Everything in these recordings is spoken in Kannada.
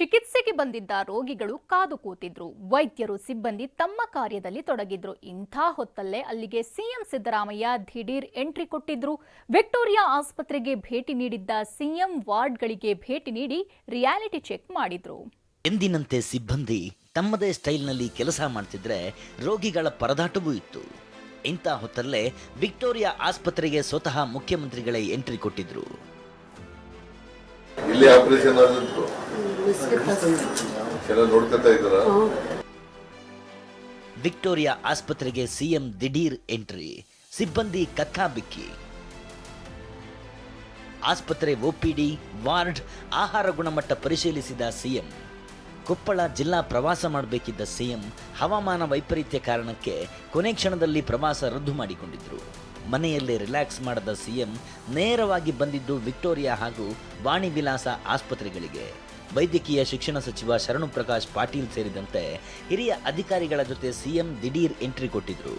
ಚಿಕಿತ್ಸೆಗೆ ಬಂದಿದ್ದ ರೋಗಿಗಳು ಕಾದು ಕೂತಿದ್ರು. ವೈದ್ಯರು ಸಿಬ್ಬಂದಿ ತಮ್ಮ ಕಾರ್ಯದಲ್ಲಿ ತೊಡಗಿದ್ರು. ಇಂಥ ಹೊತ್ತಲ್ಲೇ ಅಲ್ಲಿಗೆ ಸಿಎಂ ಸಿದ್ದರಾಮಯ್ಯ ದಿಢೀರ್ ಎಂಟ್ರಿ ಕೊಟ್ಟಿದ್ರು. ವಿಕ್ಟೋರಿಯಾ ಆಸ್ಪತ್ರೆಗೆ ಭೇಟಿ ನೀಡಿದ್ದ ಸಿಎಂ ವಾರ್ಡ್ಗಳಿಗೆ ಭೇಟಿ ನೀಡಿ ರಿಯಾಲಿಟಿ ಚೆಕ್ ಮಾಡಿದ್ರು. ಎಂದಿನಂತೆ ಸಿಬ್ಬಂದಿ ತಮ್ಮದೇ ಸ್ಟೈಲ್ನಲ್ಲಿ ಕೆಲಸ ಮಾಡ್ತಿದ್ರೆ ರೋಗಿಗಳ ಪರದಾಟವೂ ಇತ್ತು. ಇಂಥ ಹೊತ್ತಲ್ಲೇ ವಿಕ್ಟೋರಿಯಾ ಆಸ್ಪತ್ರೆಗೆ ಸ್ವತಃ ಮುಖ್ಯಮಂತ್ರಿಗಳೇ ಎಂಟ್ರಿ ಕೊಟ್ಟಿದ್ರು. ಇಲ್ಲಿ ಆಪರೇಷನ್ ವಿಕ್ಟೋರಿಯಾ ಆಸ್ಪತ್ರೆಗೆ ಸಿಎಂ ದಿಢೀರ್ ಎಂಟ್ರಿ ಸಿಬ್ಬಂದಿ ಕಥಾಬಿಕ್ಕಿ. ಆಸ್ಪತ್ರೆ ಒಪಿಡಿ ವಾರ್ಡ್ ಆಹಾರ ಗುಣಮಟ್ಟ ಪರಿಶೀಲಿಸಿದ ಸಿಎಂ. ಕೊಪ್ಪಳ ಜಿಲ್ಲಾ ಪ್ರವಾಸ ಮಾಡಬೇಕಿದ್ದ ಸಿಎಂ ಹವಾಮಾನ ವೈಪರೀತ್ಯ ಕಾರಣಕ್ಕೆ ಕೊನೆ ಕ್ಷಣದಲ್ಲಿ ಪ್ರವಾಸ ರದ್ದು ಮಾಡಿಕೊಂಡಿದ್ರು. ಮನೆಯಲ್ಲೇ ರಿಲ್ಯಾಕ್ಸ್ ಮಾಡದ ಸಿಎಂ ನೇರವಾಗಿ ಬಂದಿದ್ದು ವಿಕ್ಟೋರಿಯಾ ಹಾಗೂ ವಾಣಿ ವಿಲಾಸ ಆಸ್ಪತ್ರೆಗಳಿಗೆ. ವೈದ್ಯಕೀಯ ಶಿಕ್ಷಣ ಸಚಿವ ಶರಣು ಪ್ರಕಾಶ್ ಪಾಟೀಲ್ ಸೇರಿದಂತೆ ಹಿರಿಯ ಅಧಿಕಾರಿಗಳ ಜೊತೆ ಸಿಎಂ ದಿಢೀರ್ ಎಂಟ್ರಿ ಕೊಟ್ಟಿದ್ರು.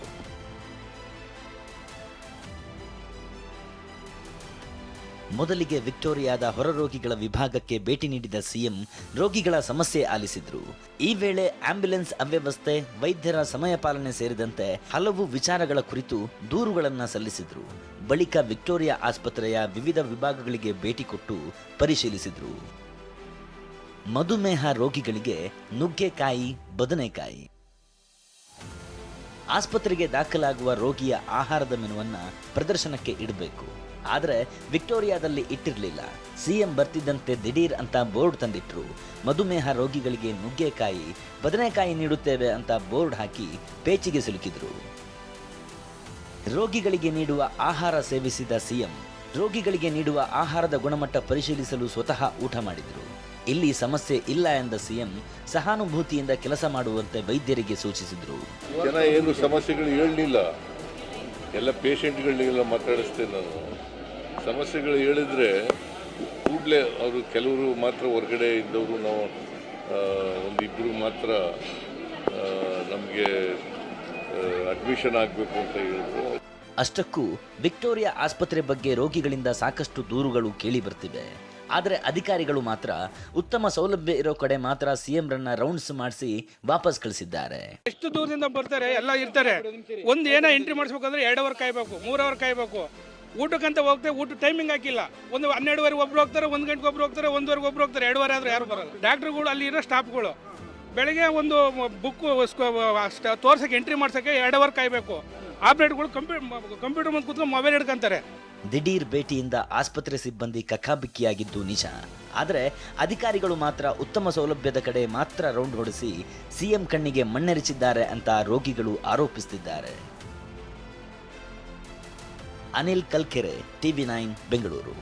ಮೊದಲಿಗೆ ವಿಕ್ಟೋರಿಯಾದ ಹೊರರೋಗಿಗಳ ವಿಭಾಗಕ್ಕೆ ಭೇಟಿ ನೀಡಿದ ಸಿಎಂ ರೋಗಿಗಳ ಸಮಸ್ಯೆ ಆಲಿಸಿದ್ರು. ಈ ವೇಳೆ ಆಂಬ್ಯುಲೆನ್ಸ್ ಅವ್ಯವಸ್ಥೆ, ವೈದ್ಯರ ಸಮಯ ಪಾಲನೆ ಸೇರಿದಂತೆ ಹಲವು ವಿಚಾರಗಳ ಕುರಿತು ದೂರುಗಳನ್ನು ಸಲ್ಲಿಸಿದ್ರು. ಬಳಿಕ ವಿಕ್ಟೋರಿಯಾ ಆಸ್ಪತ್ರೆಯ ವಿವಿಧ ವಿಭಾಗಗಳಿಗೆ ಭೇಟಿ ಕೊಟ್ಟು ಪರಿಶೀಲಿಸಿದ್ರು. ಮಧುಮೇಹ ರೋಗಿಗಳಿಗೆ ನುಗ್ಗೆಕಾಯಿ, ಬದನೆಕಾಯಿ. ಆಸ್ಪತ್ರೆಗೆ ದಾಖಲಾಗುವ ರೋಗಿಯ ಆಹಾರದ ಮೆನುವನ್ನ ಪ್ರದರ್ಶನಕ್ಕೆ ಇಡಬೇಕು. ಆದರೆ ವಿಕ್ಟೋರಿಯಾದಲ್ಲಿ ಇಟ್ಟಿರಲಿಲ್ಲ. ಸಿಎಂ ಬರ್ತಿದ್ದಂತೆ ದಿಢೀರ್ ಅಂತ ಬೋರ್ಡ್ ತಂದಿಟ್ರು. ಮಧುಮೇಹ ರೋಗಿಗಳಿಗೆ ನುಗ್ಗೆಕಾಯಿ, ಬದನೆಕಾಯಿ ನೀಡುತ್ತೇವೆ ಅಂತ ಬೋರ್ಡ್ ಹಾಕಿ ಪೇಚಿಗೆ ಸಿಲುಕಿದ್ರು. ರೋಗಿಗಳಿಗೆ ನೀಡುವ ಆಹಾರ ಸೇವಿಸಿದ ಸಿಎಂ, ರೋಗಿಗಳಿಗೆ ನೀಡುವ ಆಹಾರದ ಗುಣಮಟ್ಟ ಪರಿಶೀಲಿಸಲು ಸ್ವತಃ ಊಟ ಮಾಡಿದರು. ಇಲ್ಲಿ ಸಮಸ್ಯೆ ಇಲ್ಲ ಎಂದ ಸಿಎಂ ಸಹಾನುಭೂತಿಯಿಂದ ಕೆಲಸ ಮಾಡುವಂತೆ ವೈದ್ಯರಿಗೆ ಸೂಚಿಸಿದರು. ಜನ ಏನು ಸಮಸ್ಯೆಗಳು ಹೇಳಲಿಲ್ಲ. ಎಲ್ಲ ಪೇಷಂಟ್ಗಳಿಗೆಲ್ಲ ಮಾತಾಡಿಸ್ತೇನೆ ನಾನು. ಸಮಸ್ಯೆಗಳು ಹೇಳಿದ್ರೆ ಕೂಡಲೇ ಅವರು ಕೆಲವರು ಮಾತ್ರ ಹೊರಗಡೆ ಇದ್ದವರು ನಾವು ಒಂದಿಬ್ಬರು ಮಾತ್ರ ನಮಗೆ ಅಡ್ಮಿಷನ್ ಆಗಬೇಕು ಅಂತ ಹೇಳಿದ್ರು. ಅಷ್ಟಕ್ಕೂ ವಿಕ್ಟೋರಿಯಾ ಆಸ್ಪತ್ರೆ ಬಗ್ಗೆ ರೋಗಿಗಳಿಂದ ಸಾಕಷ್ಟು ದೂರುಗಳು ಕೇಳಿ ಬರ್ತಿವೆ. ಆದರೆ ಅಧಿಕಾರಿಗಳು ಮಾತ್ರ ಉತ್ತಮ ಸೌಲಭ್ಯ ಇರೋ ಕಡೆ ಮಾತ್ರ ಸಿಎಂ ರನ್ನ ರೌಂಡ್ಸ್ ಮಾಡಿಸಿ ವಾಪಸ್ ಕಳಿಸಿದ್ದಾರೆ. ಎಷ್ಟು ದೂರದಿಂದ ಬರ್ತಾರೆ? ಎಲ್ಲ ಇರ್ತಾರೆ. ಒಂದು ಏನೋ ಎಂಟ್ರಿ ಮಾಡಿಸ್ಬೇಕಂದ್ರೆ ಎರಡು ಅವರ್ ಕಾಯ್ಬೇಕು, ಮೂರು ಅವರ್ ಕಾಯ್ಬೇಕು. ಊಟಕ್ಕಂತ ಹೋಗ್ತೇವೆ ಊಟ ಟೈಮಿಂಗ್ ಹಾಕಿಲ್ಲ. ಒಂದು ಹನ್ನೆರಡುವರೆಗೆ ಒಬ್ರು ಹೋಗ್ತಾರೆ, ಒಂದು ಗಂಟೆಗೆ ಒಬ್ರು ಹೋಗ್ತಾರೆ, ಒಂದುವರೆಗೆ ಒಬ್ರು ಹೋಗ್ತಾರೆ ಎರಡುವರೆ ಆದ್ರೆ ಯಾರು ಬರಲ್ಲ. ಡಾಕ್ಟ್ರುಗಳು ಅಲ್ಲಿ ಇರೋ ಸ್ಟಾಫ್ಗಳು ಬೆಳಗ್ಗೆ ಒಂದು ಬುಕ್ ತೋರ್ಸಕ್ಕೆ ಎಂಟ್ರಿ ಮಾಡ್ಸಕ್ಕೆ ಎರಡು ಅವರ್ ಕಾಯ್ಬೇಕು. ಆಪ್ರೇಟ್ಗಳು ಕಂಪ್ಯೂಟರ್ ಕಂಪ್ಯೂಟರ್ ಮುಂದೆ ಕೂತ್ಕೊಂಡು ಮೊಬೈಲ್ ಹಿಡ್ಕೊಂತಾರೆ. ದಿಢೀರ್ ಭೇಟಿಯಿಂದ ಆಸ್ಪತ್ರೆ ಸಿಬ್ಬಂದಿ ಕಕ್ಕಾಬಿಕ್ಕಿಯಾಗಿದ್ದು ನಿಜ. ಆದರೆ ಅಧಿಕಾರಿಗಳು ಮಾತ್ರ ಉತ್ತಮ ಸೌಲಭ್ಯದ ಕಡೆ ಮಾತ್ರ ರೌಂಡ್ ಹೊಡೆಸಿ ಸಿಎಂ ಕಣ್ಣಿಗೆ ಮಣ್ಣೆರಚಿದ್ದಾರೆ ಅಂತ ರೋಗಿಗಳು ಆರೋಪಿಸುತ್ತಿದ್ದಾರೆ ಅನಿಲ್ ಕಲ್ಕೆರೆ, ಟಿವಿ ನೈನ್, ಬೆಂಗಳೂರು.